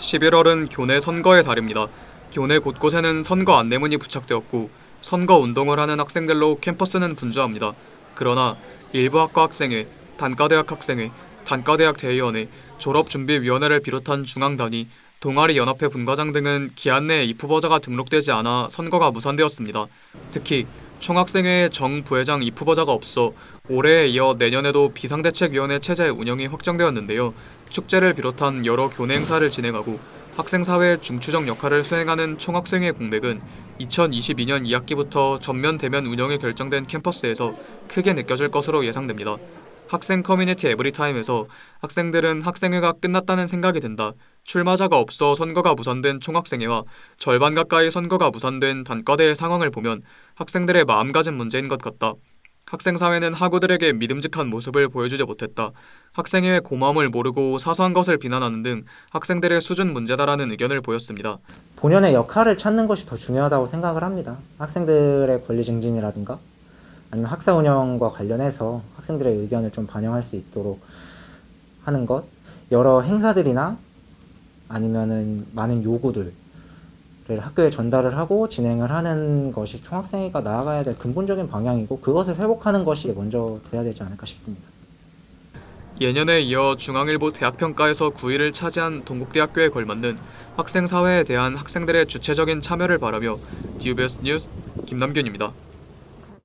11월은 교내 선거의 달입니다. 교내 곳곳에는 선거 안내문이 부착되었고 선거 운동을 하는 학생들로 캠퍼스는 분주합니다. 그러나 일부 학과 학생회, 단과대학 학생회, 단과대학 대의원회, 졸업준비위원회를 비롯한 중앙단위, 동아리 연합회 분과장 등은 기한 내에 입후보자가 등록되지 않아 선거가 무산되었습니다. 특히 총학생회의 정 부회장 입후보자가 없어 올해에 이어 내년에도 비상대책위원회 체제 운영이 확정되었는데요. 축제를 비롯한 여러 교내 행사를 진행하고 학생사회의 중추적 역할을 수행하는 총학생회 공백은 2022년 2학기부터 전면 대면 운영이 결정된 캠퍼스에서 크게 느껴질 것으로 예상됩니다. 학생 커뮤니티 에브리타임에서 학생들은 학생회가 끝났다는 생각이 든다. 출마자가 없어 선거가 무산된 총학생회와 절반 가까이 선거가 무산된 단과대의 상황을 보면 학생들의 마음가짐 문제인 것 같다. 학생 사회는 학우들에게 믿음직한 모습을 보여주지 못했다. 학생회의 고마움을 모르고 사소한 것을 비난하는 등 학생들의 수준 문제다라는 의견을 보였습니다. 본연의 역할을 찾는 것이 더 중요하다고 생각을 합니다. 학생들의 권리 증진이라든가 아니면 학사 운영과 관련해서 학생들의 의견을 좀 반영할 수 있도록 하는 것, 여러 행사들이나 아니면은 많은 요구들을 학교에 전달을 하고 진행을 하는 것이 총학생회가 나아가야 될 근본적인 방향이고 그것을 회복하는 것이 먼저 돼야 되지 않을까 싶습니다. 예년에 이어 중앙일보 대학평가에서 9위를 차지한 동국대학교에 걸맞는 학생사회에 대한 학생들의 주체적인 참여를 바라며 디우베스 뉴스 김남균입니다.